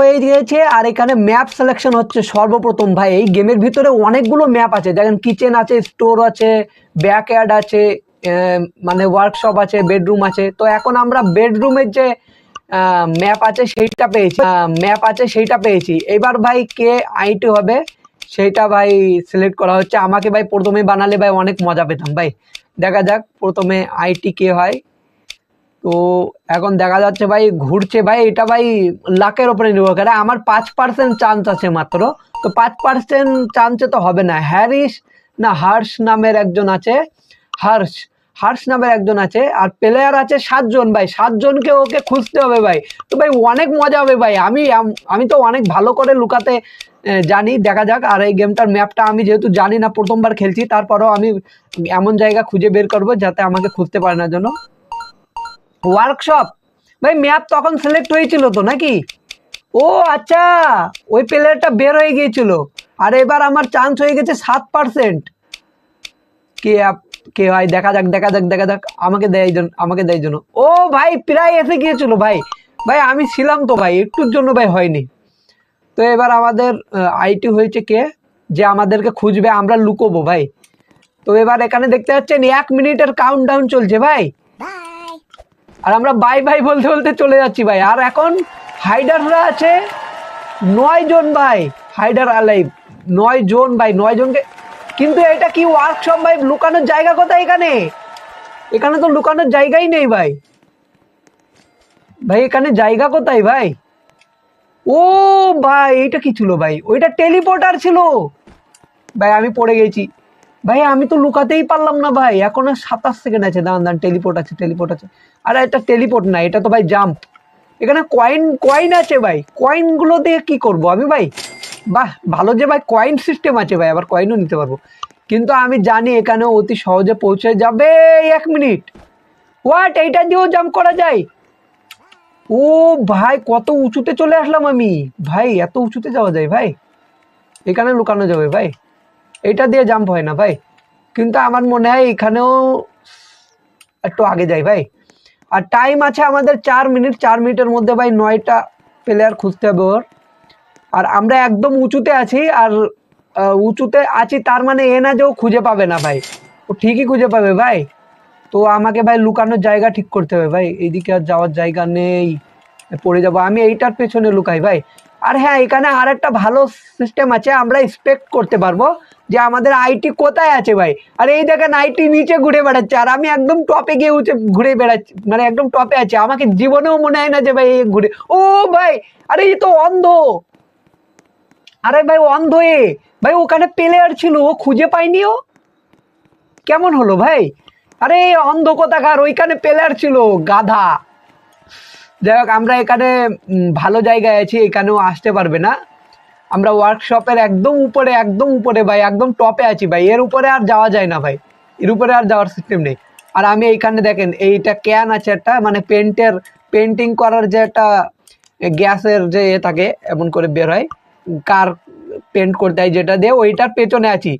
হয়ে গিয়েছে, আর এখানে ম্যাপ সিলেকশন হচ্ছে সর্বপ্রথম। ভাই, এই গেমের ভিতরে অনেকগুলো ম্যাপ আছে। দেখেন কিচেন আছে স্টোর আছে ব্যাকয়ার্ড আছে মানে ওয়ার্কশপ আছে বেডরুম আছে। তো এখন আমরা বেডরুমের যে ম্যাপ আছে, সেইটা পেয়েছি। ম্যাপ আছে, সেইটা পেয়েছি। এবার ভাই, কে আইটি হবে, সেইটা ভাই সিলেক্ট করা হচ্ছে। আমাকে ভাই প্রথমে বানালে ভাই অনেক মজা পেতাম। ভাই, দেখা যাক প্রথমে আইটি কে হয়। তো এখন দেখা যাচ্ছে ভাই, ঘুরছে ভাই, এটা ভাই লাখের ওপরে নির্ভর করে। আমার পাঁচ পার্সেন্ট চান্স আছে মাত্র। তো পাঁচ পার্সেন্ট চান্সে তো হবে না। হ্যারিস না হার্স নামের একজন আছে। হার্স হার্স নামের একজন আছে। আর প্লেয়ার আছে সাতজন ভাই। সাতজনকে ওকে খুঁজতে হবে ভাই। তো ভাই অনেক মজা হবে ভাই। আমি আমি তো অনেক ভালো করে লুকাতে জানি। দেখা যাক। আর এই গেমটার ম্যাপটা আমি যেহেতু জানি না, প্রথমবার খেলছি, তারপরেও আমি এমন জায়গা খুঁজে বের করব যাতে আমাকে খুঁজতে পারে না জন্য ওয়ার্কশপ ভাই ম্যাপ তখন সিলেক্ট হয়েছিল তো নাকি? ও আচ্ছা ওই প্লেয়ারটা বের হয়ে গিয়েছিল। আর এবার আমার চান্স হয়ে গেছে সাত পার্সেন্ট কে কে ভাই, দেখা যাক দেখা যাক দেখা যাক। আমাকে দেয় আমাকে দেয় জন্য। ও ভাই, প্রায় এসে গিয়েছিল ভাই। ভাই, আমি ছিলাম তো ভাই, একটুর জন্য ভাই হয়নি। তো এবার আমাদের আইটি হয়েছে কে? যে আমাদেরকে খুঁজবে, আমরা লুকোবো ভাই। তো এবার এখানে দেখতে পাচ্ছেন, এক মিনিটের কাউন্ট ডাউন চলছে ভাই। আর আমরা বাই বাই বলতে বলতে চলে যাচ্ছি ভাই। আর এখন হাইডাররা আছে নয় জন ভাই হাইডার আলাইভ নয় জন ভাই, নয় জনকে কিন্তু এটা কি ওয়ার্কশপ ভাই? লুকানোর জায়গা কোথায় এখানে? এখানে তো লুকানোর জায়গাই নেই ভাই। ভাই, এখানে জায়গা কোথায় ভাই? ও ভাই, এটা কি ছিল ভাই? ওইটা টেলিপোর্টার ছিল। ভাই, আমি পড়ে গেছি। ভাই, আমি তো লুকাতেই পারলাম না ভাই। এখন আর সাতাশ সেকেন্ড আছে। দাঁড়ান দাঁড়ান টেলিপোর্ট আছে টেলিপোর্ট আছে। আরে, এটা টেলিপোর্ট না, এটা তো ভাই জাম্প এখানে কয়েন কয়েন আছে ভাই। কয়েনগুলো দিয়ে কি করব? আমি ভাই, বাহ, ভালো যে ভাই কয়েন সিস্টেম আছে ভাই, আবার কয়েনও নিতে পারব। কিন্তু আমি জানি এখানে অতি সহজে পৌঁছে যাবে। এক মিনিট হোয়াট এইটা দিয়েও জাম্প করা যায়? ও ভাই, কত উঁচুতে চলে আসলাম আমি। ভাই, এত উঁচুতে যাওয়া যায় ভাই। এখানে লুকানো যাবে ভাই। এটা দিয়ে জাম্প হয় না ভাই। কিন্তু আমার মনে হয় এখানেও একটু আগে যাই ভাই। আর টাইম আছে আমাদের চার মিনিট চার মিনিটের মধ্যে ভাই নয়টা প্লেয়ার খুঁজতে হবে ওর। আর আমরা একদম উঁচুতে আছি আর উঁচুতে আছি তার মানে এ না যে ও খুঁজে পাবে না ভাই। ও ঠিকই খুঁজে পাবে ভাই। তো আমাকে ভাই লুকানোর জায়গা ঠিক করতে হবে ভাই। এইদিকে আর যাওয়ার জায়গা নেই। পড়ে যাব। আমি এইটার পেছনে লুকাই ভাই। আর হ্যাঁ এখানে আর একটা ভালো সিস্টেম আছে, আমরা এক্সপেক্ট করতে পারব যে আমাদের আইটি কোথায় আছে ভাই। আর এই দেখেন আইটি নিচে ঘুরে বেড়াচ্ছে, আর আমি একদম টপে গিয়ে উঠে ঘুরে বেড়াচ্ছি মানে একদম টপে আছে। আমাকে জীবনেও মনে হয় না যে ভাই ঘুরে ও ভাই, আরে এই তো অন্ধ। আরে ভাই, অন্ধ এ। ভাই, ওখানে প্লেয়ার ছিল, ও খুঁজে পাইনি ও। কেমন হলো ভাই? আরে অন্ধ কোথাকার, ওইখানে প্লেয়ার ছিল, গাধা। যাই হোক আমরা এখানে ভালো জায়গায় আছি, এখানেও আসতে পারবে না। আমরা ওয়ার্কশপের একদম উপরে একদম উপরে ভাই, একদম টপে আছি ভাই। এর উপরে আর যাওয়া যায় না ভাই। এর উপরে আর যাওয়ার সিস্টেম নেই। আর আমি এইখানে দেখেন, এইটা ক্যান আছে একটা মানে পেন্টের পেন্টিং করার যে একটা গ্যাসের যে এ থাকে, এমন করে বের হয়, কার পেন্ট করতে হয় যেটা দিয়ে, ওইটার পেছনে আছি।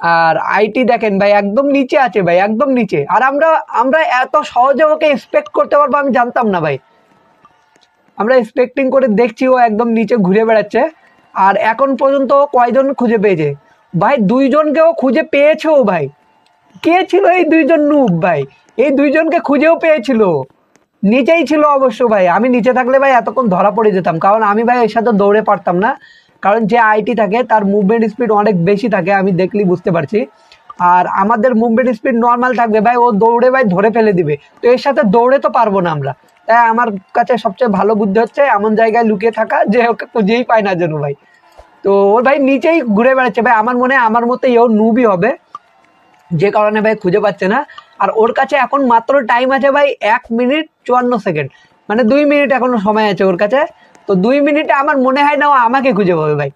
আর আইটি দেখেন ভাই, একদম নিচে আছে ভাই, একদম নিচে। আর আমরা আমরা এত সহজে ওকে এক্সপেক্ট করতে পারব আমি জানতাম না ভাই। আমরা এক্সপেক্টিং করে দেখছি ও একদম নিচে ঘুরে বেড়াচ্ছে। আর এখন পর্যন্ত কয়জন খুঁজে পেয়েছে? ভাই, দুইজনকেও খুঁজে পেয়েছে ও ভাই। কে ছিল এই দুইজন নুব ভাই? এই দুইজনকে খুঁজেও পেয়েছিল। নিচেই ছিল অবশ্য ভাই। আমি নিচে থাকলে ভাই এতক্ষণ ধরা পড়ে যেতাম। কারণ আমি ভাই এর সাথে দৌড়ে পারতাম না। কারণ যে আইটি থাকে, তার মুভমেন্ট স্পিড অনেক বেশি থাকে, আমি দেখলেই বুঝতে পারছি। আর আমাদের মুভমেন্ট স্পিড নর্মাল থাকবে ভাই। ও দৌড়ে ভাই ধরে ফেলে দিবে। তো এর সাথে দৌড়ে তো পারব না আমরা। তাই আমার কাছে সবচেয়ে ভালো বুদ্ধি হচ্ছে এমন জায়গায় লুকিয়ে থাকা যে ওকে খুঁজেই পায় না যেন ভাই। তো ওর ভাই নিচেই ঘুরে বেড়াচ্ছে ভাই। আমার মনে হয় আমার মতো এও নুবই হবে। যে কারণে ভাই খুঁজে পাচ্ছে না। আর ওর কাছে এখন মাত্র টাইম আছে ভাই এক মিনিট চুয়ান্ন সেকেন্ড মানে দুই মিনিট এখনও সময় আছে ওর কাছে। তো দুই মিনিটে আমার মনে হয় না ও আমাকে খুঁজে পাবে ভাই।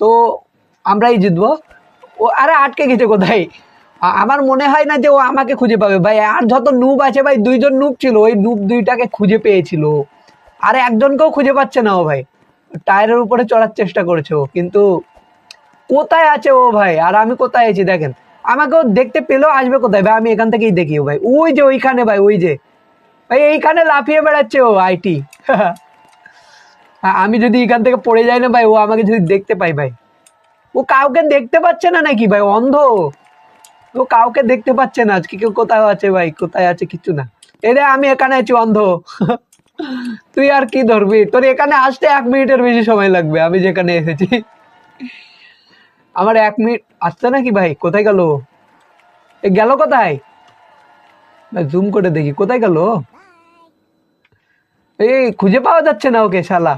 তো আমরাই জিতবো। ও আরে আটকে গেছে কোথায়? আমার মনে হয় না যে ও আমাকে খুঁজে পাবে। ভাই, আর যত নুব আছে ভাই, দুইজন নুব ছিল, ওই নুব দুইটাকে খুঁজে পেয়েছিল। আর একজনকেও খুঁজে পাচ্ছে না ও ভাই। টায়ারের উপরে চড়ার চেষ্টা করেছে ও, কিন্তু কোথায় আছে ও ভাই? আর আমি কোথায় আছি, দেখেন। আমাকেও দেখতে পেলেও আসবে কোথায়? ভাই, আমি এখান থেকেই দেখি ভাই। ওই যে ওইখানে ভাই, ওই যে। ভাই, এইখানে লাফিয়ে বেড়াচ্ছে ও আইটি। আমি যদি এখান থেকে পড়ে যাই না ভাই, ও আমাকে যদি দেখতে পাই ভাই। ও কাউকে দেখতে পাচ্ছে না নাকি ভাই? অন্ধ। ও কাউকে দেখতে পাচ্ছে না আজকে। কেউ কোথায় আছে ভাই? কোথায় আছে? কিছু না। এরে, আমি এখানে আছি, অন্ধ। তুই আর কি ধরবি? তোর এখানে আসতে এক মিনিটের বেশি সময় লাগবে, আমি যেখানে এসেছি। আমার এক মিনিট আসছে নাকি ভাই? কোথায় গেল? এ, গেল কোথায়? জুম করে দেখি, কোথায় গেল? এই, খুঁজে পাওয়া যাচ্ছে না ওকে, শালা।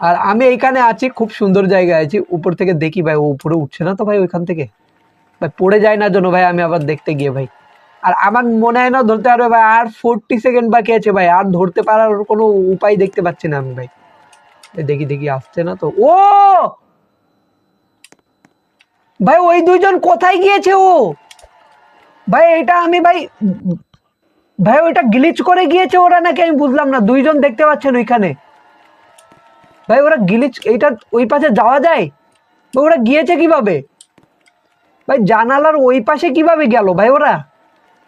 আর আমি এইখানে আছি, খুব সুন্দর জায়গায় আছি। উপর থেকে দেখি ভাই, ও উপরে উঠছে না তো ভাই ওইখান থেকে? ভাই, পড়ে যায় না জন্য ভাই, আমি আবার দেখতে গিয়ে ভাই। আর আমার মনে হয় না ধরতে পারবে ভাই, আর ফোরটি সেকেন্ড বাকি আছে ভাই, আর ধরতে পারার কোনো উপায় দেখতে পাচ্ছি না আমি ভাই। দেখি দেখি, আসছে না তো। ও! ভাই, ওই দুইজন কোথায় গিয়েছে ও? ভাই, এটা আমি ভাই ভাই, ওইটা গ্লিচ করে গিয়েছে ওরা নাকি আমি বুঝলাম না, দুইজন দেখতে পাচ্ছেন ওইখানে। ভাই, ওরা গ্লিচ এইটা ওই পাশে যাওয়া যায়? ওরা গিয়েছে কীভাবে? ভাই, জানালার ওই পাশে কীভাবে গেল ভাই ওরা?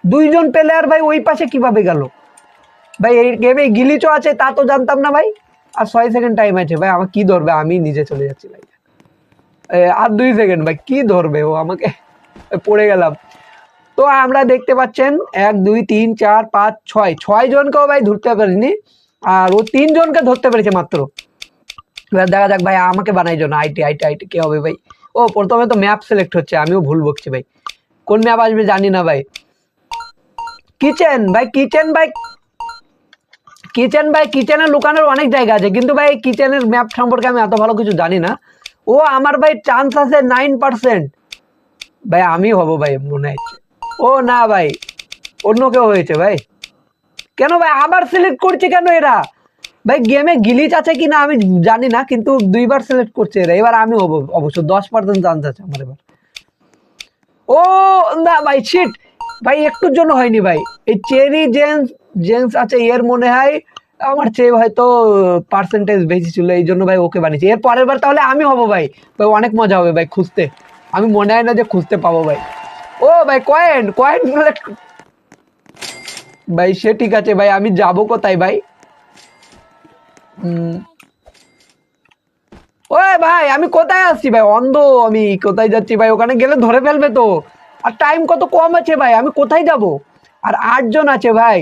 দুইজন প্লেয়ার ভাই ওই পাশে কীভাবে গেল? ভাই, এই গেমে গিলিচও আছে, তা তো জানতাম না ভাই। আর ছয় সেকেন্ড টাইম আছে ভাই, আমার কি ধরবে? আমি নিজে চলে যাচ্ছি ভাই। আর দুই সেকেন্ড ভাই, কি ধরবে ও আমাকে? পড়ে গেলাম। তো আমরা দেখতে পাচ্ছেন, এক, দুই, তিন, চার, পাঁচ, ছয়। ছয় জনকেও ভাই ধরতে পারিনি, আর ও তিনজনকে ধরতে পেরেছে মাত্র। এবার দেখা যাক ভাই, আমাকে বানাই জন্য আইটি আইটি আইটি, কে হবে ভাই? ও, প্রথমে তো ম্যাপ সিলেক্ট হচ্ছে, আমিও ভুল বকছি ভাই। কোন ম্যাপ আসবে জানি না ভাই। কিচেন ভাই কিচেন ভাই। কিচেন ভাই কিচেনের লুকানোর অনেক জায়গা আছে, কিন্তু ভাই কিচেনের ম্যাপ সম্পর্কে আমি এত ভালো কিছু জানি না। ও, আমার ভাই চান্স আছে নাইন পার্সেন্ট ভাই, আমি হব ভাই, মনে হচ্ছে। ও, না ভাই, অন্য কেউ হয়েছে ভাই। কেন ভাই, আবার সিলেক্ট করছে কেন এরা? ভাই গেমে গিলিচ আছে কিনা আমি জানি না, কিন্তু দুইবার সিলেক্ট করছে এরা। এবার আমি অবশ্য, দশ পার্সেন্ট চান্স আছে আমার এবার। ও, না ভাই শিট ভাই, একটুর জন্য হয়নি ভাই। এই চেরি জেন্স জেন্স আছে, এর মনে হয় আমার চেয়ে হয়তো পার্সেন্টেজ বেশি ছিল, এই জন্য ভাই ওকে বানিয়েছি। এর পরের বার তাহলে আমি হব ভাই। ভাই, অনেক মজা হবে ভাই খুঁজতে। আমি মনে হয় না যে খুঁজতে পাবো ভাই। ও ভাই কয়েন কয়েন ভাই, সে ঠিক আছে ভাই, আমি যাব কোথায় ভাই? ওই ভাই, আমি কোথায় আসছি ভাই? অন্ধ আমি, কোথায় যাচ্ছি ভাই? ওখানে গেলে ধরে ফেলবে তো। আর টাইম কত কম আছে ভাই? আমি কোথায় যাব? আর আটজন আছে ভাই।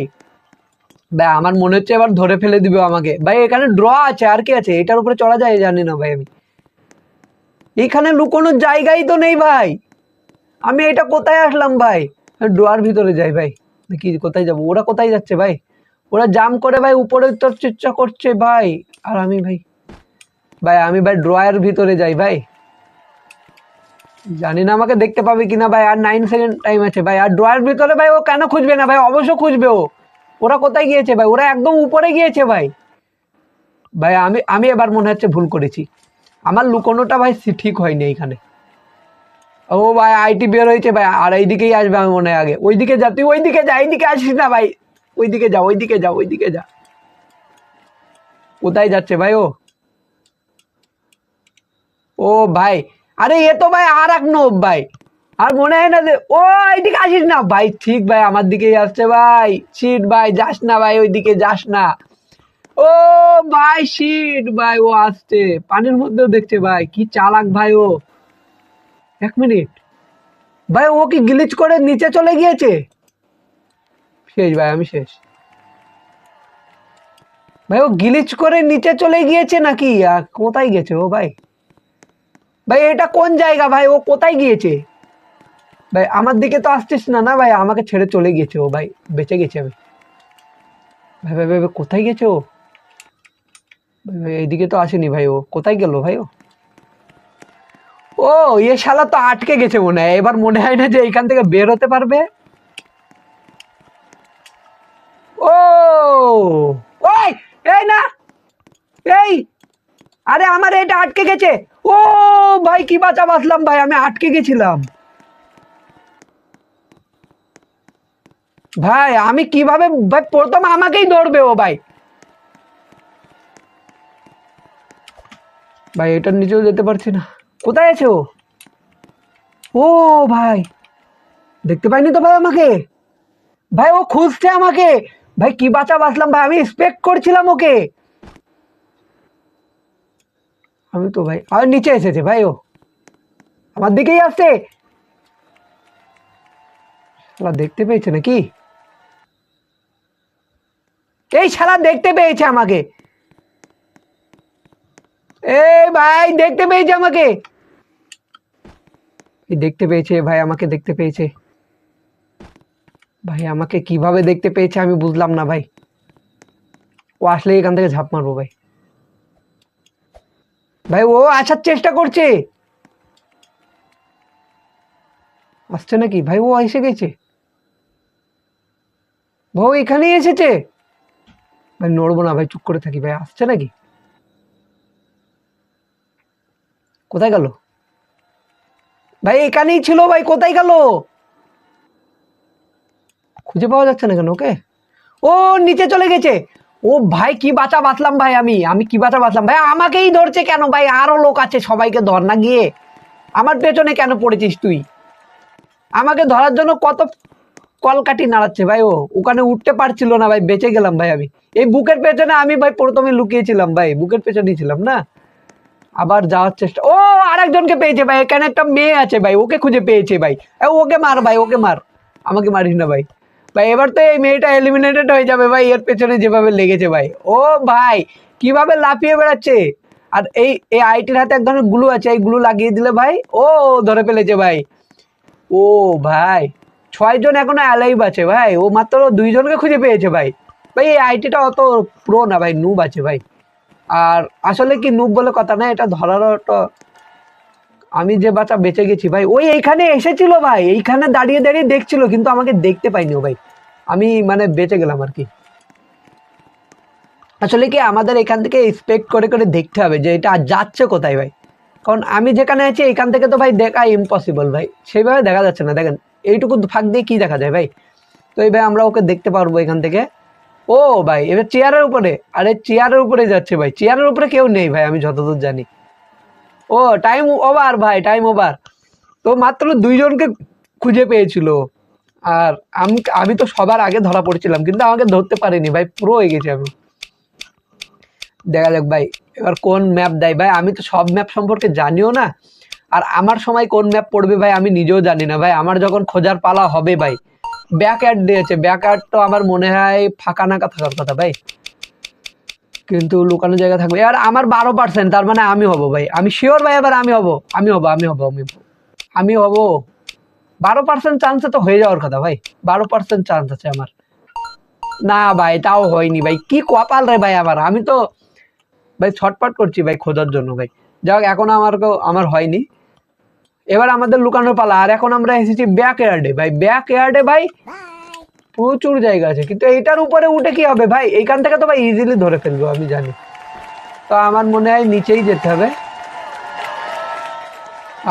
ভাই, আমার মনে হচ্ছে এবার ধরে ফেলে দিবে আমাকে। ভাই, এখানে ড্র আছে, আর কি আছে? এটার উপরে চড়া যায়, জানি না ভাই আমি। এখানে লুকোনোর জায়গাই তো নেই ভাই। আমি এটা কোথায় আসলাম ভাই? ড্রয়ার ভিতরে যাই ভাই। কি কোথায় যাব। ওরা কোথায় যাচ্ছে ভাই? ওরা জাম করে ভাই, উপরে তোর চেষ্টা করছে ভাই। আর আমি ভাই ভাই, আমি ভাই ড্রয়ার ভিতরে যাই ভাই। জানি না আমাকে দেখতে পাবে কিনা ভাই, আর নাইন সেকেন্ড টাইম আছে ভাই। আর ড্রয়ার ভিতরে ভাই ও কেন খুঁজবে না ভাই? অবশ্য খুঁজবে ও। ওরা কোথায় গিয়েছে ভাই? ওরা একদম উপরে গিয়েছে ভাই। ভাই, আমি আমি এবার মনে হচ্ছে ভুল করেছি। আমার লুকোনোটা ভাই ঠিক হয়নি এইখানে ও ভাই আইটি বের হয়েছে ভাই। আর এইদিকেই আসবে আমি মনে হয় আগে। ওইদিকে যা, তুই ওইদিকে যা, এইদিকে আসিস না ভাই। ওইদিকে যা ওইদিকে যা ওইদিকে যা। কোথায় যাচ্ছে ভাই ও? ও ভাই, আরে এ তো ভাই আর এক নোব ভাই। আর মনে হয় না যে, ও এইদিকে আসিস না। ভাই ঠিক ভাই, আমার দিকেই আসছে ভাই। শিট ভাই, যাস না ভাই, ওইদিকে যাস না। ও ভাই শিট ভাই, ও আসছে। পানির মধ্যেও দেখছে ভাই, কি চালাক ভাই ও। এক মিনিট। ভাই ও কি গ্লিচ করে নিচে চলে গিয়েছে? শেষ ভাই আমি শেষ। ভাই ও গিলিচ করে নিচে চলে গিয়েছে নাকি? আর কোথায় গেছে ও ভাই? ভাই এটা কোন জায়গা ভাই? ও কোথায় গিয়েছে? ভাই আমার দিকে তো আসছিস না না ভাই? আমাকে ছেড়ে চলে গিয়েছে ও ভাই বেঁচে গেছে আমি। ভাই ভাই ভাই কোথায় গেছে ও? ভাই, ভাই, এইদিকে তো আসেনি ভাই ও। কোথায় গেল ভাই ও? ও এ শালা তো আটকে গেছে মনে হয়। এবার মনে হয় না যে এইখান থেকে বের হতে পারবে ও ওই এই না এই আরে আমার এটা আটকে গেছে। ও ভাই, কি বাঁচা বাঁচলাম ভাই, আমি আটকে গেছিলাম। ভাই, আমি কীভাবে, ভাই, প্রথম আমাকেই ধরবে ও ভাই। ভাই এটার নিচেও যেতে পারছি না। কোথায় আছে ও? ও ভাই, দেখতে পাইনি তো ভাই আমাকে? ভাই, ও খুঁজছে আমাকে। ভাই, কি বাঁচা বাঁচলাম ভাই, আমি এক্সপেক্ট করছিলাম ওকে। আমি তো ভাই, আর নিচে এসেছে ভাই ও। আমার দিকেই আসছে। দেখতে পেয়েছে নাকি? এই শালা দেখতে পেয়েছে আমাকে। এই ভাই, দেখতে পেয়েছে আমাকে। দেখতে পেয়েছে, ভাই আমাকে দেখতে পেয়েছে। ভাই আমাকে কীভাবে দেখতে পেয়েছে আমি বুঝলাম না ভাই। ও আসলে এখান থেকে ঝাঁপ মারবো ভাই। ভাই, ও আসার চেষ্টা করছে। আসছে নাকি? ভাই, ও এসে গেছে। ভাই এখানেই এসেছে। ভাই, নড়বো না, ভাই, চুপ করে থাকি। ভাই, আসছে নাকি? কোথায় গেল? ভাই, এখানেই ছিল, ভাই, কোথায় গেল? খুঁজে পাওয়া যাচ্ছে না কেন ওকে? ও নিচে চলে গেছে। ও ভাই, কি বাঁচা বাঁচলাম ভাই আমি? আমি কি বাঁচা বাঁচলাম? ভাই, আমাকেই ধরছে কেন ভাই? আরও লোক আছে সবাইকে ধর না গিয়ে। আমার পেছনে কেন পড়েছিস তুই? আমাকে ধরার জন্য কত কলকাটি নাড়াচ্ছে ভাই ও। ওখানে উঠতে পারছিল না ভাই, বেঁচে গেলাম ভাই আমি। এই বুকের পেছনে আমি ভাই প্রথমে লুকিয়েছিলাম ভাই, বুকের পেছনেই ছিলাম না? আবার যাওয়ার চেষ্টা ও, আরেকজনকে পেয়েছে ভাই, এখানে একটা মেয়ে আছে ভাই, ওকে খুঁজে পেয়েছে ভাই। ওকে মার ভাই, ওকে মার। আমাকে মারিস না ভাই। ভাই, এবার তো এই মেয়েটা এলিমিনেটেড হয়ে যাবে ভাই, এর পেছনে যেভাবে লেগেছে ভাই। ও ভাই, কীভাবে লাফিয়ে বেড়াচ্ছে? আর এই এই আইটির হাতে এক ধরনের গ্লু আছে, এই গ্লু লাগিয়ে দিলে ভাই, ও ধরে ফেলেছে ভাই। ও ভাই ছয়জন এখনও অ্যালাইভ আছে ভাই, ও মাত্র দুইজনকে খুঁজে পেয়েছে ভাই। ভাই, এই আইটিটা অত প্রো না ভাই নুব আছে ভাই। আর আসলে কি নুব বলে কথা না, এটা ধরারও একটা আমি যে বাচ্চা বেঁচে গেছি, ভাই, ওই এইখানে এসেছিল, ভাই, এইখানে দাঁড়িয়ে দাঁড়িয়ে দেখছিল, কিন্তু আমাকে দেখতে পাইনি ভাই। আমি মানে বেঁচে গেলাম আর কি। আসলে কি আমাদের এখান থেকে এক্সপেক্ট করে করে দেখতে হবে যে এটা যাচ্ছে কোথায়, ভাই। কারণ আমি যেখানে আছি, এখান থেকে তো, ভাই, দেখা ইম্পসিবল ভাই। সেইভাবে দেখা যাচ্ছে না, দেখেন। এইটুকু ফাঁক দিয়ে কি দেখা যায়, ভাই? তো এই ভাই, আমরা ওকে দেখতে পারব এখান থেকে। ও, ভাই, এবার চেয়ারের উপরে। আরে, চেয়ারের উপরে যাচ্ছে, ভাই। চেয়ারের উপরে কেউ নেই, ভাই, আমি যতদূর জানি। ও টাইম ওভার ভাই টাইম ওভার তো মাত্র দুইজনকে খুঁজে পেয়েছিল। আর আমি আমি তো সবার আগে ধরা পড়েছিলাম, কিন্তু আমাকে ধরতে পারিনি ভাই, পুরো হয়ে গেছি আমি। দেখা যাক ভাই, এবার কোন ম্যাপ দেয়। ভাই, আমি তো সব ম্যাপ সম্পর্কে জানিও না। আর আমার সময় কোন ম্যাপ পড়বে ভাই, আমি নিজেও জানি না। ভাই, আমার যখন খোঁজার পালা হবে ভাই ব্যাক অ্যাড দিয়েছে। ব্যাক অ্যাড তো আমার মনে হয় ফাঁকা নাকা থাকার কথা ভাই। কিন্তু লুকানো জায়গা থাকবে এবার আমার বারো পার্সেন্ট তার মানে আমি হব ভাই। আমি শিওর ভাই এবার আমি হব। আমি হব আমি হব আমি হব। আমি হব। বারো পার্সেন্ট চান্সে তো হয়ে যাওয়ার কথা ভাই। বারো পার্সেন্ট চান্স আছে আমার। না ভাই, তাও হয়নি ভাই। কি কপাল রে ভাই আমার। আমি তো ভাই ছটপট করছি ভাই খোঁজার জন্য ভাই। যাক এখন আমার আমার হয়নি। এবার আমাদের লুকানোর পালা। আর এখন আমরা এসেছি ব্যাক ইয়ার্ডে ভাই ব্যাক ইয়ার্ডে ভাই প্রচুর জায়গা আছে, কিন্তু এইটার উপরে উঠে কি হবে? ভাই, এইখান থেকে তো ভাই ইজিলি ধরে ফেলব, আমি জানি। তো আমার মনে হয় নিচেই যেতে হবে।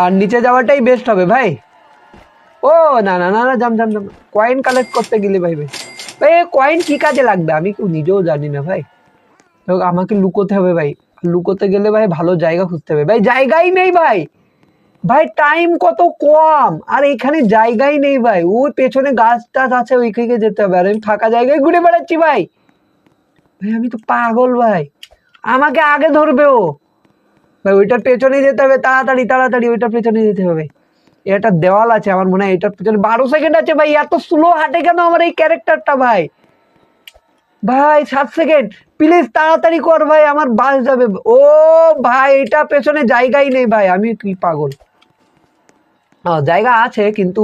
আর নিচে যাওয়াটাই বেস্ট হবে, ভাই। ও, না না না না, জাম জাম জাম। কয়েন কালেক্ট করতে গেলে ভাই ভাই। ভাই কয়েন কি কাজে লাগবে? আমি নিজেও জানি না, ভাই। তো আমাকে লুকোতে হবে, ভাই। লুকোতে গেলে ভাই ভালো জায়গা খুঁজতে হবে। ভাই, জায়গাই নেই, ভাই। ভাই টাইম কত কম? আর এখানে জায়গাই নেই ভাই। ওই পেছনে গাছ টাছ আছে ওইদিকে যেতে হবে। আর আমি ফাঁকা জায়গায় ঘুরে বেড়াচ্ছি ভাই। ভাই, আমি তো পাগল ভাই। আমাকে আগে ধরবে ও। ভাই ওইটার পেছনে যেতে হবে। তাড়াতাড়ি তাড়াতাড়ি ওইটার পেছনে যেতে হবে। এটা দেওয়াল আছে, আমার মনে হয় এটার পেছনে বারো সেকেন্ড আছে ভাই। এত স্লো হাঁটে কেন আমার এই ক্যারেক্টারটা ভাই? ভাই, সাত সেকেন্ড প্লিজ তাড়াতাড়ি কর ভাই, আমার বাস যাবে। ও ভাই, এটা পেছনে জায়গাই নেই ভাই। আমি তুই পাগল? জায়গা আছে, কিন্তু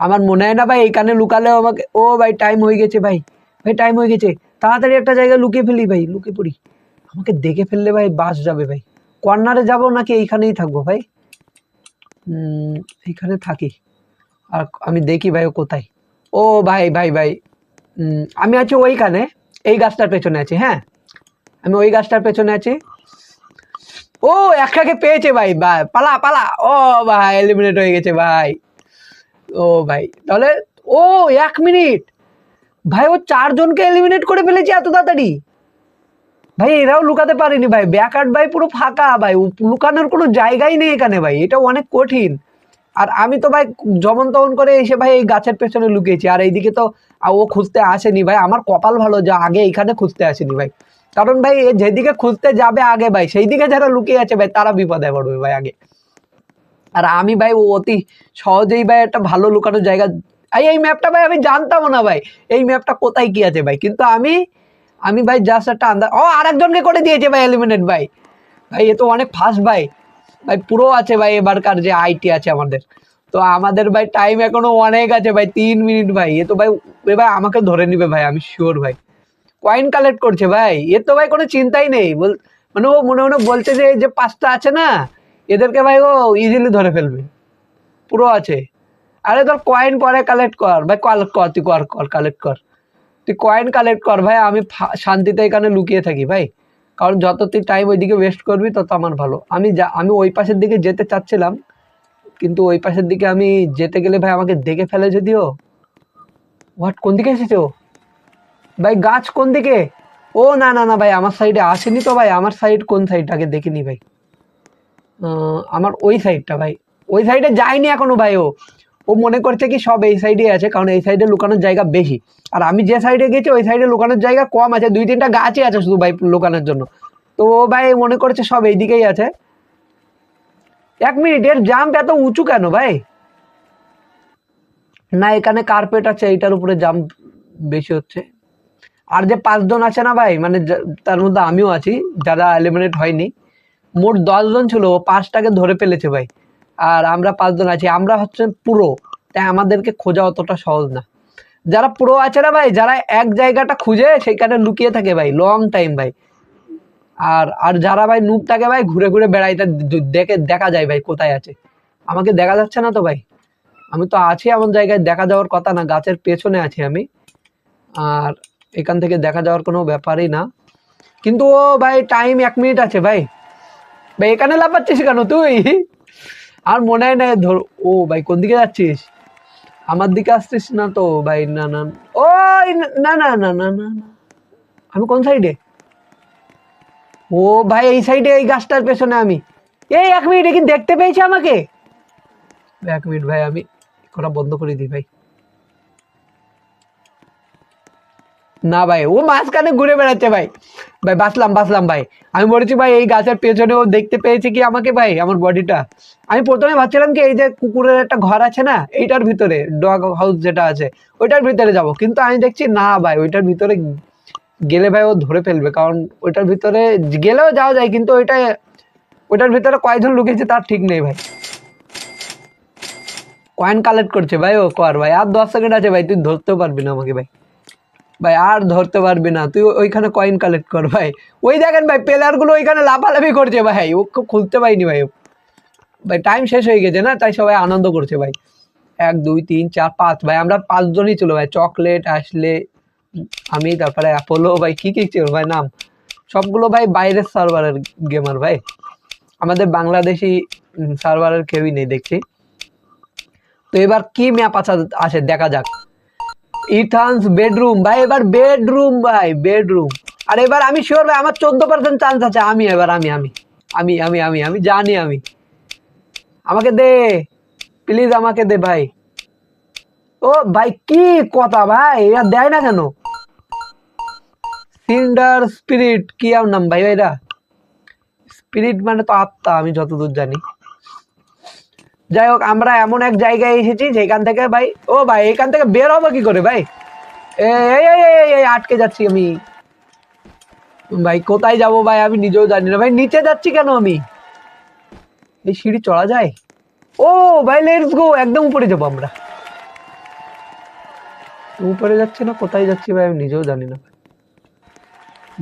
আমার মনে হয় না ভাই এইখানে লুকালেও আমাকে ও ভাই টাইম হয়ে গেছে ভাই। ভাই টাইম হয়ে গেছে। তাড়াতাড়ি একটা জায়গায় লুকিয়ে ফেলি ভাই, লুকিয়ে পড়ি। আমাকে দেখে ফেললে ভাই, বাস যাবে ভাই। কর্নারে যাব নাকি এইখানেই থাকব ভাই? এইখানে থাকি। আর আমি দেখি ভাই, ও কোথায়। ও ভাই ভাই ভাই। আমি আছি ওইখানে। এই গাছটার পেছনে আছি হ্যাঁ? আমি ওই গাছটার পেছনে আছি। ও, একটাকে পেয়েছে ভাই ভাই পালা পালা। ও ভাই এলিমিনেট হয়ে গেছে ভাই। ও ভাই, তাহলে, ও, এক মিনিট। ভাই, ও চারজনকে এলিমিনেট করে ফেলেছে এত তাড়াতাড়ি? ভাই, এরাও লুকাতে পারেনি ভাই ব্যাকআউট ভাই পুরো ফাঁকা ভাই লুকানোর কোনো জায়গাই নেই এখানে ভাই, এটা অনেক কঠিন। আর আমি তো ভাই যেমন তমন করে এসে ভাই এই গাছের পেছনে লুকিয়েছি, আর এইদিকে তো ও খুঁজতে আসেনি ভাই, আমার কপাল ভালো যা আগে এইখানে খুঁজতে আসেনি ভাই। কারণ ভাই যেদিকে খুঁজতে যাবে আগে ভাই সেই দিকে যারা লুকিয়ে আছে ভাই, তারা বিপদে পড়বে ভাই আগে। আর আমি ভাই, ও অতি সহজেই ভাই একটা ভালো লুকানোর জায়গা এই এই ম্যাপটা ভাই আমি জানতাম না ভাই। এই ম্যাপটা কোথায় কি আছে ভাই? কিন্তু আমি আমি ভাই জাস্ট একটা আন্দাজ ও, আরেকজনকে করে দিয়েছে ভাই এলিমিনেট ভাই। ভাই, এ তো অনেক ফাস্ট ভাই। ভাই, পুরো আছে ভাই এবারকার যে আইটি আছে আমাদের। তো আমাদের ভাই টাইম এখনও অনেক আছে ভাই, তিন মিনিট ভাই। এ তো ভাই ভাই আমাকে ধরে নিবে ভাই, আমি শিওর ভাই। কয়েন কালেক্ট করছে ভাই। এর তো ভাই কোনো চিন্তাই নেই। বল মানে ও মনে মনে বলছে যে যে পাঁচটা আছে না, এদেরকে ভাই ও ইজিলি ধরে ফেলবে। পুরো আছে। আরে তোর কয়েন পরে কালেক্ট কর। ভাই কালেক্ট কর তুই কর কর কালেক্ট কর। তুই কয়েন কালেক্ট কর ভাই, আমি শান্তিতে এখানে লুকিয়ে থাকি ভাই। কারণ যত তুই টাইম ওইদিকে ওয়েস্ট করবি, তত আমার ভালো। আমি যা আমি ওই পাশের দিকে যেতে চাচ্ছিলাম, কিন্তু ওই পাশের দিকে আমি যেতে গেলে ভাই আমাকে দেখে ফেলে যদিও। হোয়াট কোন দিকে এসেছে ও? ভাই, গাছ কোন দিকে? ও, না না না, ভাই, আমার সাইডে আসেনি তো ভাই, আমার সাইড কোন সাইড আগে দেখিনি ভাই। আমার ওই সাইডটা ভাই। ওই সাইডে যায়নি এখনও ভাই ও। ও মনে করছে কি সব এই সাইডে আছে, কারণ এই সাইডে লুকানোর জায়গা বেশি। আর আমি যে সাইডে গেছি, ওই সাইডে লুকানোর জায়গা কম আছে, দুই, তিনটা গাছই আছে শুধু ভাই লুকানোর জন্য। তো ও ভাই মনে করছে সব এইদিকেই আছে। এক মিনিট এর জাম্প এত উঁচু কেন ভাই? না, এখানে কার্পেট আছে, এইটার উপরে জাম্প বেশি হচ্ছে। আর যে পাঁচজন আছে না ভাই মানে তার মধ্যে আমিও আছি, যারা এলিমিনেট হয়নি, মোট দশজন ছিল, ও পাঁচটাকে ধরে ফেলেছে ভাই। আর আমরা পাঁচজন আছি, আমরা হচ্ছে পুরো, তাই আমাদেরকে খোঁজা অতটা সহজ না। যারা পুরো আছে না ভাই, যারা এক জায়গাটা খুঁজে সেখানে লুকিয়ে থাকে ভাই লং টাইম ভাই। আর আর যারা ভাই নুপ থাকে ভাই, ঘুরে ঘুরে বেড়াইতে দেখে, দেখা যায় ভাই কোথায় আছে। আমাকে দেখা যাচ্ছে না তো ভাই। আমি তো আছি এমন জায়গায়, দেখা যাওয়ার কথা না, গাছের পেছনে আছি আমি। আর এখান থেকে দেখা যাওয়ার কোনো ব্যাপারই না। কিন্তু ও ভাই টাইম এক মিনিট আছে ভাই। ভাই, এখানে লাফাচ্ছিস কেন তুই? আর মনে হয় না, ধর, ও ভাই, কোন দিকে যাচ্ছিস? আমার দিকে আসছিস না তো ভাই, না না। ও না না না না না আমি কোন সাইডে ও ভাই, এই সাইডে এই গাছটার পেছনে আমি। এই এক মিনিট কি দেখতে পেয়েছে আমাকে? এক মিনিট ভাই, আমি করা বন্ধ করে দিই, ভাই। না ভাই, ও মাঝখানে ঘুরে বেড়াচ্ছে ভাই। ভাই, বাঁচলাম বাঁচলাম ভাই। আমি বলেছি, ভাই, এই গাছের পেছনে ও দেখতে পেয়েছে কি আমাকে ভাই, আমার বডিটা আমি প্রথমে ভাবছিলাম কি, এই যে কুকুরের একটা ঘর আছে না, এইটার ভিতরে ডগ হাউস যেটা আছে, ওইটার ভিতরে যাব। কিন্তু আমি দেখছি, না ভাই, ওইটার ভিতরে গেলে ভাই ও ধরে ফেলবে। কারণ ওইটার ভিতরে গেলেও যাওয়া যায়, কিন্তু ওইটা ওইটার ভিতরে কয়জন লুকিয়েছে তার ঠিক নেই ভাই। কয়েন কালেক্ট করছে ভাই ও কর ভাই, আর দশ সেকেন্ড আছে ভাই, তুই ধরতেও পারবি না আমাকে ভাই। ভাই, আর ধরতে পারবি না। তুই ওইখানে কয়েন কালেক্ট কর ভাই। ওই দেখেন ভাই প্লেয়ারগুলো ওইখানে লাফালাফি করছে ভাই। ও খুলতে পারিনি ভাই। ভাই টাইম শেষ হয়ে গেছে না, তাই সবাই আনন্দ করছে ভাই। এক, দুই, তিন, চার, পাঁচ, ভাই, আমরা পাঁচজনই ছিল ভাই। চকলেট, আসলে, আমি, তারপরে অ্যাপোলো, ভাই, কি কি ছিল ভাই, নাম? সবগুলো ভাই বাইরের সার্ভারের গেমার ভাই। আমাদের বাংলাদেশি সার্ভারের কেউই নেই দেখছি। তো এবার কি ম্যাপ আছে দেখা যাক। ইথানস বেডরুম, ভাই, এবার বেডরুম, ভাই, বেডরুম। আর এবার আমি শিওর ভাই, আমার চোদ্দ পার্সেন্ট চান্স আছে। আমি, এবার আমি আমি আমি আমি আমি আমি জানি আমি। আমাকে দে প্লিজ আমাকে দে, ভাই। ও, ভাই, কি কথা, ভাই? এরা দেয় না কেন? সিন্ডার স্পিরিট কি আর নাম, ভাই, ভাইরা? স্পিরিট মানে তো আত্মা, আমি যতদূর জানি। যাই হোক আমরা এমন এক জায়গায় এসেছি যেখান থেকে ভাই, ও ভাই, এখান থেকে বের হব কি করে ভাই? এই আটকে যাচ্ছি আমি। ভাই, কোথায় যাব ভাই? আমি নিজেও জানি না। ভাই, নিচে যাচ্ছি কেন আমি? এই সিঁড়ি চড়া যায়? ও ভাই লেটস গো একদম উপরে যাব আমরা। উপরে যাচ্ছি না, কোথায় যাচ্ছি ভাই? আমি নিজেও জানি না।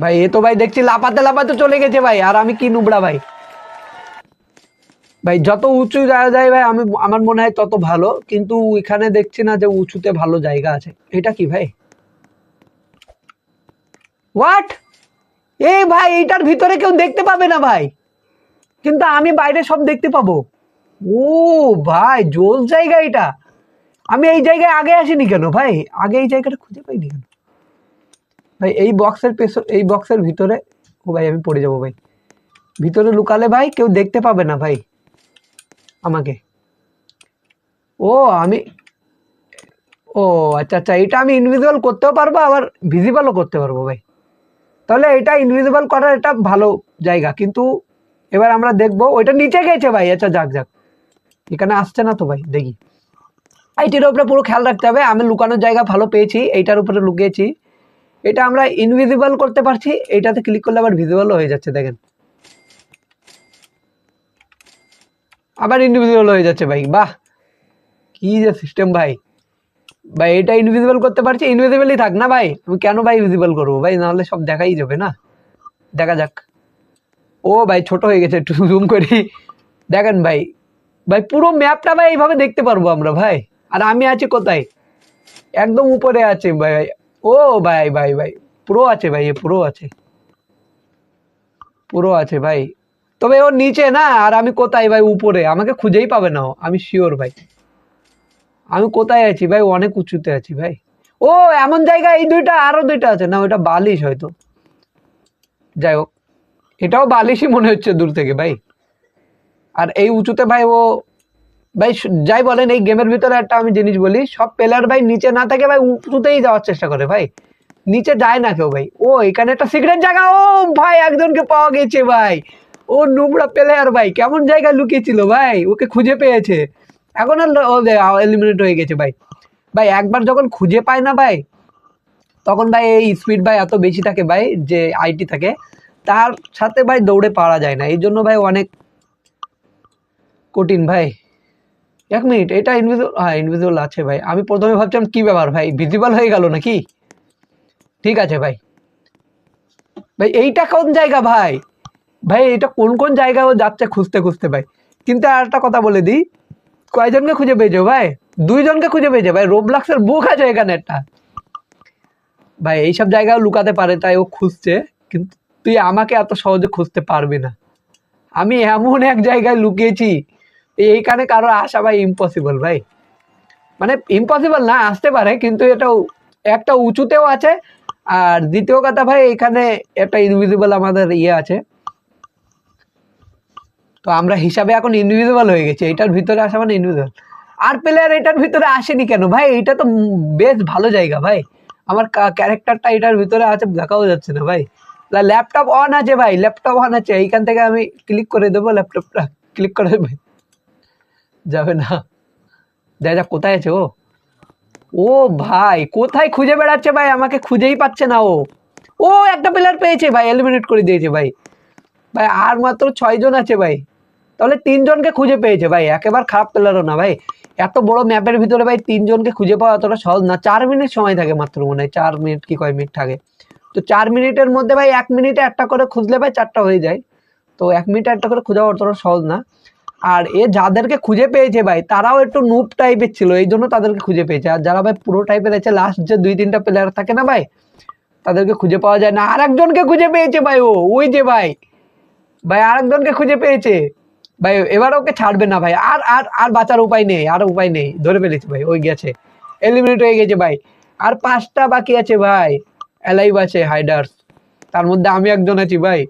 ভাই, এ তো ভাই, দেখছি লাপাতে লাপাতে চলে গেছে ভাই, আর আমি কি নুবড়া ভাই? ভাই, যত উঁচু যাওয়া যায় ভাই, আমি, আমার মনে হয় তত ভালো। কিন্তু এখানে দেখছি না যে উঁচুতে ভালো জায়গা আছে। এটা কি ভাই? হোয়াট এই ভাই, এইটার ভিতরে কেউ দেখতে পাবে না ভাই। কিন্তু আমি বাইরে সব দেখতে পাবো। ও ভাই জোল জায়গা এটা। আমি এই জায়গায় আগে আসিনি কেন ভাই? আগে এই জায়গাটা খুঁজে পাইনি কেন? ভাই, এই বক্সের পেছন, এই বক্সের ভিতরে ও ভাই, আমি পড়ে যাব ভাই। ভিতরে লুকালে ভাই, কেউ দেখতে পাবে না ভাই। আমাকে। ও, আমি ও আচ্ছা আচ্ছা এটা আমি ইনভিজিবল করতেও পারব, আবার ভিজিবলও করতে পারব ভাই। তাহলে এটা ইনভিজিবল করার এটা ভালো জায়গা, কিন্তু এবার আমরা দেখব, ওইটা নিচে গেছে ভাই আচ্ছা যাক যাক। এখানে আসছে না তো ভাই, দেখি। এইটির উপরে পুরো খেয়াল রাখতে হবে, আমি লুকানোর জায়গা ভালো পেয়েছি, এইটার উপরে লুকিয়েছি। এটা আমরা ইনভিজিবল করতে পারছি এটাতে ক্লিক করলে আবার ভিজিবলও হয়ে যাচ্ছে, দেখেন। আবার ইনভিজিবল হয়ে যাচ্ছে ভাই, বাহ! কি যে সিস্টেম ভাই। ভাই, এটা ইনভিজিবল করতে পারছি ইনভিজিবলই থাক না ভাই। আমি কেন ভাই ভিজিবল করব? ভাই, নাহলে সব দেখাই যাবে না। দেখা যাক। ও ভাই, ছোট হয়ে গেছে, একটু জুম করি। দেখেন ভাই ভাই, পুরো ম্যাপটা ভাই এইভাবে দেখতে পারব আমরা ভাই। আর আমি আছি কোথায়? একদম উপরে আছে ভাই। ও ভাই ভাই ভাই, পুরো আছে ভাই, এ পুরো আছে। পুরো আছে ভাই। তবে ওর নিচে না, আর আমি কোথায় ভাই? উপরে। আমাকে খুঁজেই পাবে না আমি শিওর ভাই। আমি কোথায় আছি ভাই? অনেক উঁচুতে আছি ভাই। ও, এমন জায়গা এই দুইটা, আরও দুইটা আছে। না ওইটা বালিশ হয়তো। যাই হোক, এটাও বালিশই মনে হচ্ছে দূর থেকে ভাই। আর এই উঁচুতে ভাই ও, ভাই যাই বলেন, এই গেমের ভিতরে একটা আমি জিনিস বলি, সব প্লেয়ার ভাই নিচে না থাকে ভাই উঁচুতেই যাওয়ার চেষ্টা করে ভাই। নিচে যায় না কেউ ভাই। ও, এখানে একটা সিক্রেট জায়গা, ও ভাই, একজনকে পাওয়া গেছে ভাই। ও নোংরা প্লেয়ার ভাই, কেমন জায়গায় লুকিয়েছিল ভাই? ওকে খুঁজে পেয়েছে। এখন আর এলিমিনেট হয়ে গেছে ভাই। ভাই, একবার যখন খুঁজে পায় না ভাই, তখন ভাই এই স্পিড ভাই এত বেশি থাকে ভাই, যে আইটি থাকে, তার সাথে ভাই দৌড়ে পারা যায় না। এই জন্য ভাই অনেক কঠিন ভাই। এক মিনিট এটা ইনভিজিবল হ্যাঁ ইনভিজিবল আছে ভাই। আমি প্রথমে ভাবছিলাম, কি ব্যাপার ভাই ভিজিবল হয়ে গেল নাকি? ঠিক আছে ভাই। ভাই, এইটা কোন জায়গা ভাই? ভাই, এটা কোন কোন জায়গায় ও যাচ্ছে খুঁজতে খুঁজতে ভাই? কিন্তু আর একটা কথা বলে দিই, কয়জনকে খুঁজে পেয়েছ ভাই? দুইজনকে খুঁজে পেয়েছে ভাই? রোবলাক্সের বুক আছে এখানে একটা। ভাই, এইসব জায়গায় লুকাতে পারে, তাই ও খুঁজছে, কিন্তু তুই আমাকে এত সহজে খুঁজতে পারবি না। আমি এমন এক জায়গায় লুকিয়েছি, এইখানে কারও আসা ভাই ইম্পসিবল ভাই। মানে ইম্পসিবল না, আসতে পারে, কিন্তু এটা একটা উঁচুতেও আছে, আর দ্বিতীয় কথা ভাই এখানে একটা ইনভিজিবল আমাদের ইয়ে আছে। তো আমরা হিসাবে এখন ইনভিজিবল হয়ে গেছি, এটার ভিতরে আসা মানে ইনভিজিবল আর প্লেয়ার এটার ভিতরে আসেনি কেন? ভাই, এটা তো বেশ ভালো জায়গা, ভাই। আমার ক্যারেক্টারটা এটার ভিতরে আছে, দেখাও যাচ্ছে না, ভাই। ল্যাপটপ অন আছে, ভাই ল্যাপটপ অন আছে। এইখান থেকে আমি ক্লিক করে দেবো ল্যাপটপটা ক্লিক করে দেবে। যাবে না। দেখা যাক কোথায় আছে ও? ও, ভাই, কোথায় খুঁজে বেড়াচ্ছে, ভাই? আমাকে খুঁজেই পাচ্ছে না ও। ও, একটা প্লেয়ার পেয়েছে, ভাই এলিমিনেট করে দিয়েছে, ভাই। ভাই, আর মাত্র ছয় জন আছে ভাই। তাহলে তিনজনকে খুঁজে পেয়েছে ভাই, একেবারে খারাপ প্লেয়ারও না ভাই। এত বড় ম্যাপের ভিতরে ভাই তিনজনকে খুঁজে পাওয়া অতটা সহজ না। চার মিনিট সময় থাকে মাত্র মনে হয়, চার মিনিট কি কয় মিনিট থাকে। তো চার মিনিটের মধ্যে ভাই এক মিনিটে একটা করে খুঁজলে ভাই চারটা হয়ে যায়। তো এক মিনিটে একটা করে খোঁজা অতটা সহজ না। আর এ যাদেরকে খুঁজে পেয়েছে ভাই, তারাও একটু নুপ টাইপের ছিল এই জন্য তাদেরকে খুঁজে পেয়েছে। আর যারা ভাই পুরো টাইপের আছে লাস্ট যে দুই তিনটা প্লেয়ার থাকে না ভাই, তাদেরকে খুঁজে পাওয়া যায় না। আর একজনকে খুঁজে পেয়েছে ভাই ও, ওই যে ভাই। ভাই, আরেকজনকে খুঁজে পেয়েছে। ভাই, এবার ওকে ছাড়বে না ভাই। আর আর আর বাঁচার উপায় নেই, আর উপায় নেই। ধরে ফেলেছে ভাই ওই গেছে। এলিমিনেট হয়ে গেছে ভাই। আর পাঁচটা বাকি আছে ভাই। অ্যালাইভ আছে হাইডার্স তার মধ্যে আমি একজন আছি ভাই।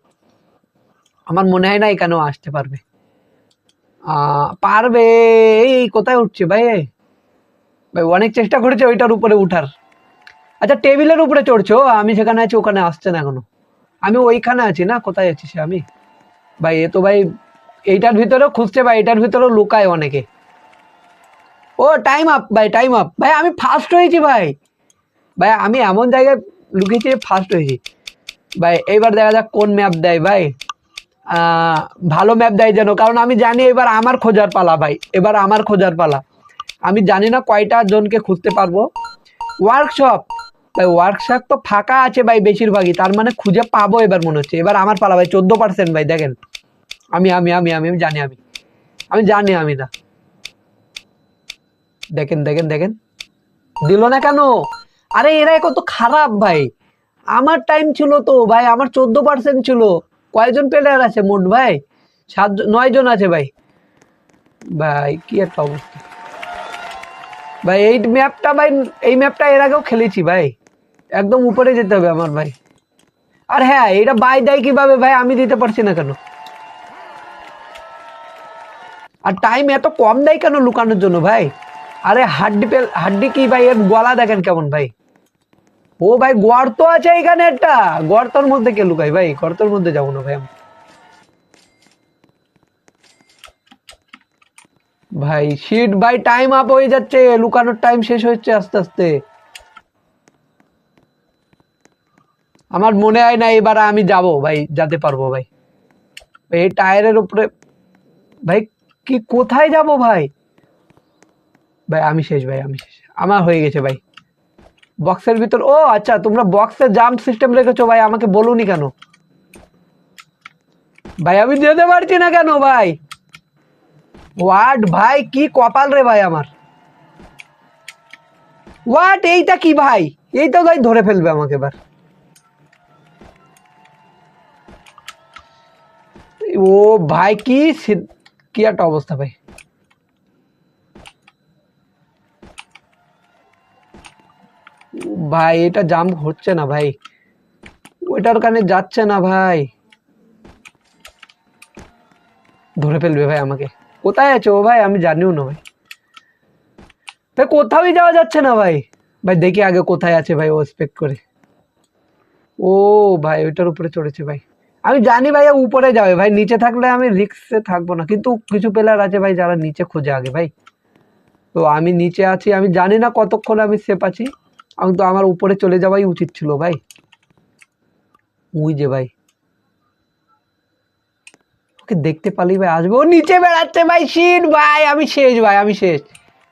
আমার মনে হয় না এখানেও আসতে পারবে। পারবে, এই কোথায় উঠছে ভাই? ভাই, অনেক চেষ্টা করেছে ওইটার উপরে উঠার। আচ্ছা টেবিলের উপরে চড়ছো? আমি সেখানে আছি, ওখানে আসছে না এখনও। আমি ওইখানে আছি না? কোথায় আছি সে আমি? ভাই, এ তো ভাই, এইটার ভিতরেও খুঁজছে ভাই, এটার ভিতরেও লুকায় অনেকে। ও টাইম আপ ভাই টাইম আপ ভাই, আমি ফার্স্ট হয়েছি ভাই। ভাই, আমি এমন জায়গায় লুকিয়েছি ফার্স্ট হয়েছি। ভাই, এইবার দেখা যাক কোন ম্যাপ দেয় ভাই। ভালো ম্যাপ দেয় যেন, কারণ আমি জানি এবার আমার খোঁজার পালা ভাই, এবার আমার খোঁজার পালা। আমি জানি না কয়টা জনকে খুঁজতে পারব। ওয়ার্কশপ ভাই ওয়ার্কশপ তো ফাঁকা আছে ভাই বেশিরভাগই, তার মানে খুঁজে পাবো এবার মনে হচ্ছে। এবার আমার পালা ভাই, চোদ্দ পার্সেন্ট ভাই, দেখেন। আমি আমি আমি আমি আমি জানি আমি। আমি জানি আমি না। দেখেন দেখেন দেখেন। দিল না কেন? আরে এরা কত খারাপ ভাই। আমার টাইম ছিল তো ভাই, আমার চোদ্দ পার্সেন্ট ছিল। কয়জন প্লেয়ার আছে মোট ভাই? সাত নয় জন আছে ভাই। ভাই, কি একটা অবস্থা। ভাই, এই ম্যাপটা ভাই, এই ম্যাপটা এর আগেও খেলেছি ভাই। একদম উপরে যেতে হবে আমার ভাই। আর হ্যাঁ এটা বাই দেয় কীভাবে ভাই? আমি দিতে পারছি না কেন? আর টাইম এত কম দেয় কেন লুকানোর জন্য ভাই? আরে হাড্ডি পেল, হাড্ডি কি ভাই? এর গলা দেখেন কেমন ভাই? ও ভাই, গর্ত আছে এখানে একটা। গর্তর মধ্যে কে লুকাই ভাই? গর্তর মধ্যে যাব না ভাই। ভাই শিট ভাই টাইম আপ হয়ে যাচ্ছে। লুকানোর টাইম শেষ হচ্ছে আস্তে আস্তে। আমার মনে হয় না এবার আমি যাব ভাই, যেতে পারব ভাই। এই টায়ারের উপরে, ভাই, কি কোথায় যাব ভাই? ভাই, আমি শেষ ভাই, আমি শেষ। আমার হয়ে গেছে ভাই। বক্সের ভিতর, ও আচ্ছা তোমরা বক্সের জাম্প সিস্টেম রেখেছো ভাই, আমাকে বলুনি কেন? ভাই, আমি যেতে পারছি না কেন ভাই? ওয়াট ভাই, কি কপাল রে ভাই আমার? ওয়াট এইটা কি ভাই? এইটা ভাই ধরে ফেলবে আমাকে এবার। ও ভাই, কি কি একটা অবস্থা ভাই? ভাই, এটা জাম্প হচ্ছে না ভাই। ওইটার কানে যাচ্ছে না ভাই। ধরে ফেলবে ভাই আমাকে। কোথায় আছে ও ভাই? আমি জানিও না ভাই। ভাই, কোথাওই যাওয়া যাচ্ছে না ভাই। ভাই, দেখি আগে কোথায় আছে ভাই ও স্পেক্ট করে। ও ভাই, ওইটার উপরে চড়েছে ভাই। আমি জানি ভাই উপরে যাবে। ভাই, নিচে থাকলে আমি রিক্সে থাকব না। কিন্তু কিছু প্লেয়ার আছে ভাই যারা নিচে খোঁজে আগে, ভাই। তো আমি নিচে আছি। আমি জানি না কতক্ষণ আমি সেফ আছি। আমি তো আমার উপরে চলে যাওয়াই উচিত ছিল, ভাই। ওই যে ভাই। ওকে দেখতে পালি ভাই, আসবে। ও নিচে বেড়াচ্ছে ভাই, শিট ভাই, আমি শেষ ভাই, আমি শেষ।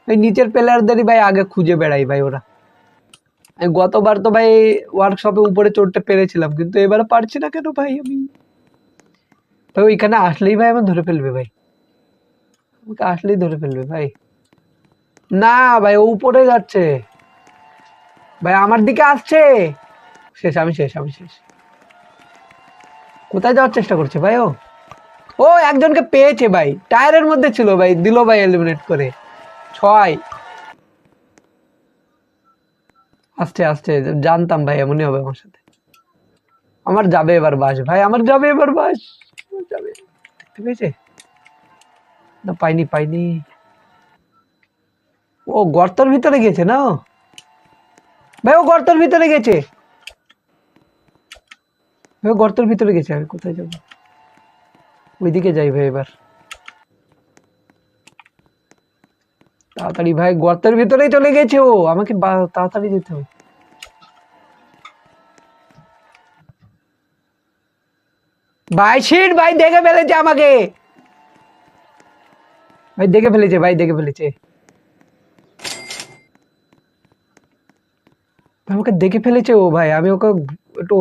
ওই নিচের প্লেয়ারদেরই ভাই আগে খুঁজে বেড়াই ভাই ওরা। আমি গতবার তো ভাই ওয়ার্কশপে উপরে চড়তে পেরেছিলাম, কিন্তু এবারে পারছি না কেন ভাই আমি? ভাই ওইখানে আসলেই ভাই আমার ধরে ফেলবে ভাই। আমাকে আসলেই ধরে ফেলবে ভাই। না ভাই, ও উপরে যাচ্ছে। ভাই আমার দিকে আসছে। শেষ, আমি শেষ আমি শেষ। কোথায় যাওয়ার চেষ্টা করছে ভাই ও? ও একজনকে পেয়েছে ভাই, টায়ারের মধ্যে ছিল ভাই, দিল ভাই এলিমিনেট করে। ছয়। আস্তে আস্তে, জানতাম ভাই, এমনই হবে আমার সাথে। আমার যাবে এবার বাস, ভাই, আমার যাবে এবার বাস। যাবে। দেখতে পেয়েছে? না, পাইনি পাইনি। ও গর্তর ভিতরে গেছে না? ভাই, ও গর্তর ভিতরে গেছে। ভাই গর্তের ভিতরে গেছে, আমি কোথায় যাব? ওইদিকে যাই ভাই, এবার। তাড়াতাড়ি ভাই, গর্তের ভিতরেই চলে গেছে ও। আমাকে তাড়াতাড়ি যেতে হবে। ভাই শিট ভাই, দেখে ফেলেছে আমাকে। ভাই, দেখে ফেলেছে, ভাই, দেখে ফেলেছে। আমাকে দেখে ফেলেছে ও ভাই, আমি ওকে একটু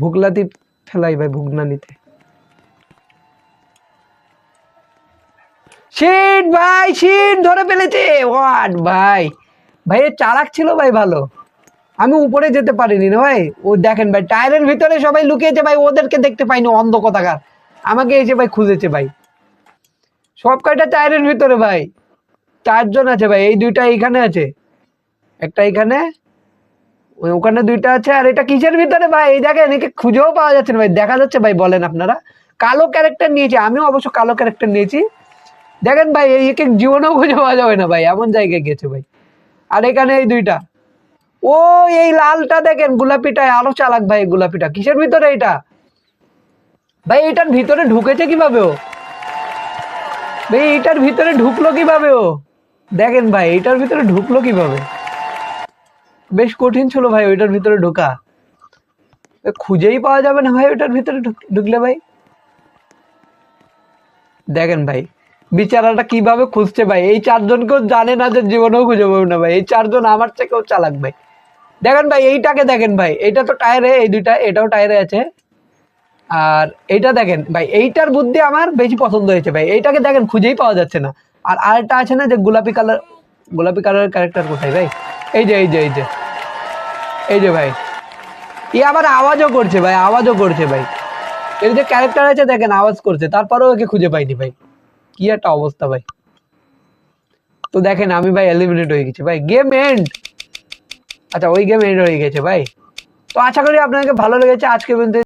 ভুগলাতি ফেলাই ভাই ভুগনা নিতে। শিট ভাই শিট ধরে ফেলেছে। হোয়াট ভাই? ভাই চালাক ছিল ভাই ভালো। আমি উপরে যেতে পারিনি না ভাই। ও দেখেন ভাই, টায়ারের ভিতরে সবাই লুকিয়েছে ভাই, ওদেরকে দেখতে পাইনি অন্ধ কথাকার। আমাকে এসে ভাই খুঁজেছে ভাই। সব কয়টা টায়ারের ভিতরে ভাই? চারজন আছে ভাই, এই দুইটা এইখানে আছে। একটা এইখানে ওখানে দুইটা আছে, আর এটা কিসের ভিতরে ভাই? এই দেখেন, একে খুঁজেও পাওয়া যাচ্ছে না ভাই, দেখা যাচ্ছে ভাই, বলেন আপনারা। কালো ক্যারেক্টার নিয়েছি, আমিও অবশ্য কালো ক্যারেক্টার নিয়েছি। দেখেন ভাই, এই একে জীবনেও খুঁজে পাওয়া যাবে না ভাই, এমন জায়গায় গেছে ভাই। আর এখানে এই দুইটা। ও, এই লালটা দেখেন গোলাপিটা আরও চালাক ভাই গোলাপিটা। কিসের ভিতরে এটা? ভাই, এটার ভিতরে ঢুকেছে কীভাবে ও? ভাই, এটার ভিতরে ঢুকলো কীভাবে ও? দেখেন ভাই, এটার ভিতরে ঢুকলো কীভাবে? বেশ কঠিন ছিল ভাই, ওইটার ভিতরে ঢোকা। খুঁজেই পাওয়া যাবে না ভাই, ওইটার ভিতরে ঢুক- ঢুকলে ভাই। দেখেন ভাই বিচারাটা কীভাবে খুঁজছে ভাই? এই চারজনকেও জানে না যে জীবনেও খুঁজে পাবে না ভাই। এই চারজন আমার থেকেও চালাক ভাই। দেখেন ভাই, এইটাকে দেখেন ভাই। এইটা তো টায়ারে, এই দুইটা, এটাও টায়ারে আছে। আর এইটা দেখেন ভাই, এইটার বুদ্ধি আমার বেশি পছন্দ হয়েছে ভাই। এইটাকে দেখেন, খুঁজেই পাওয়া যাচ্ছে না। আর আরেকটা আছে না যে গোলাপি কালার, গোলাপি কালারের ক্যারেক্টার কোথায় ভাই? এই যে এই যে এই যে। এই যে ভাই। ই আবার আওয়াজও করছে ভাই, আওয়াজও করছে ভাই। এর যে ক্যারেক্টার আছে দেখেন, আওয়াজ করছে। তারপরেও একে খুঁজে পাইনি ভাই। কি একটা অবস্থা ভাই। তো দেখেন আমি ভাই এলিমিনেট হয়ে গেছি। ভাই গেম এন্ড আচ্ছা ওই গেম এন্ড হয়ে গেছে ভাই। তো আশা করি আপনাকে ভালো লেগেছে। আজকে পর্যন্ত